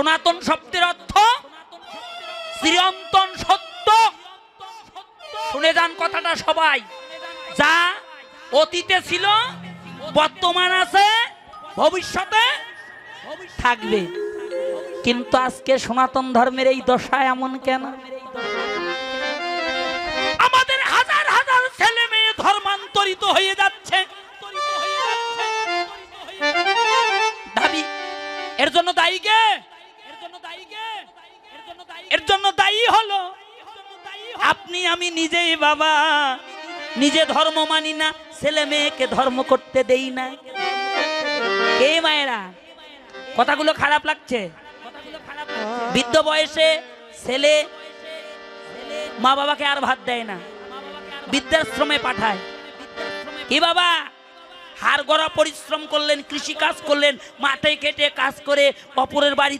সনাতন শব্দের অর্থ? চিরন্তন সত্য। শুনে যান কথাটা সবাই। যা অতীতে ছিল, বর্তমান আছে, ভবিষ্যতে থাকবে। কিন্তু আজকে সনাতন ধর্মের এই দশা এমন কেন? আমাদের হাজার হাজার ছেলে মেয়ে ধর্মান্তরিত হয়ে যাচ্ছে। দাবি, এর জন্য দায়ী কে? এর জন্য দায়ী হলো। আপনি, আমি নিজেই বাবা। নিজে ধর্ম মানি না, ছেলে মেয়েকে ধর্ম করতে দেই না। কে মায়েরা? কথাগুলো খারাপ লাগছে? বৃদ্ধ বয়সে ছেলে মা বাবাকে আর ভাত দেয় না। বৃদ্ধাশ্রমে পাঠায়। কি বাবা? হাড় গড়া পরিশ্রম করলেন কৃষি কাজ করলেন, মাঠে কেটে কাজ করে অপরের বাড়িতে